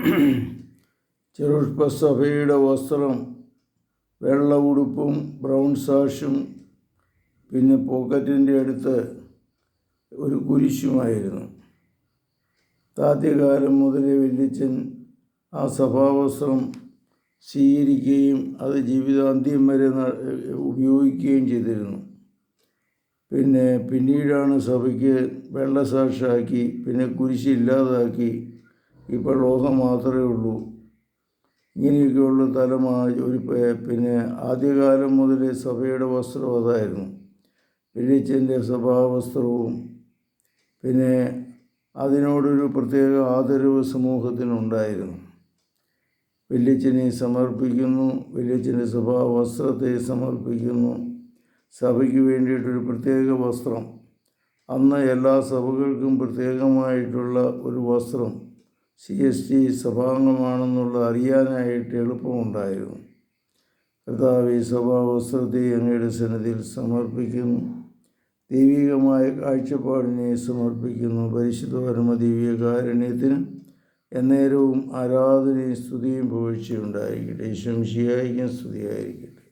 ചെറുപ്പസഭയുടെ വസ്ത്രം വെള്ള ഉടുപ്പും ബ്രൗൺ സാഷും പിന്നെ പോക്കറ്റിന്റെ അടുത്ത് ഒരു കുരിശുമായിരുന്നു. താത്യകാലം മുതലേ വല്യച്ഛൻ ആ സഭാവസ്ത്രം സ്വീകരിക്കുകയും അത് ജീവിതാന്ത്യം വരെ ഉപയോഗിക്കുകയും ചെയ്തിരുന്നു. പിന്നെ പിന്നീടാണ് സഭയ്ക്ക് വെള്ള സാക്ഷാക്കി പിന്നെ കുരിശ് ഇല്ലാതാക്കി ഇപ്പോൾ ലോഹം മാത്രമേ ഉള്ളൂ. ഇങ്ങനെയൊക്കെയുള്ള തലമാണ് ഒരു പിന്നെ ആദ്യകാലം മുതലേ സഭയുടെ വസ്ത്രം അതായിരുന്നു. വെളിച്ചന്റെ സഭാവസ്ത്രവും പിന്നെ അതിനോടൊരു പ്രത്യേക ആദരവ് സമൂഹത്തിനുണ്ടായിരുന്നു. വെല്ലിച്ചനെ സമർപ്പിക്കുന്നു വല്യച്ഛന്റെ സഭാവസ്ത്രത്തെ സമർപ്പിക്കുന്നു. സഭയ്ക്ക് വേണ്ടിയിട്ടൊരു പ്രത്യേക വസ്ത്രം. അന്ന് എല്ലാ സഭകൾക്കും പ്രത്യേകമായിട്ടുള്ള ഒരു വസ്ത്രം. സി എസ് ടി സഭാംഗമാണെന്നുള്ള അറിയാനായിട്ട് എളുപ്പമുണ്ടായിരുന്നു. കർത്താവ് ഈ സഭാവസ്ത്രത്തെ അങ്ങയുടെ സന്നിധിയിൽ സമർപ്പിക്കുന്നു. ദൈവികമായ കാഴ്ചപ്പാടിനെ സമർപ്പിക്കുന്നു. പരിശുദ്ധ പരമ ദിവ്യകാരുണ്യത്തിന് എന്നേരവും ആരാധനയും സ്തുതിയും പുകഴ്ചയുണ്ടായിരിക്കട്ടെ. ശംശിയായിരിക്കും സ്തുതിയായിരിക്കട്ടെ.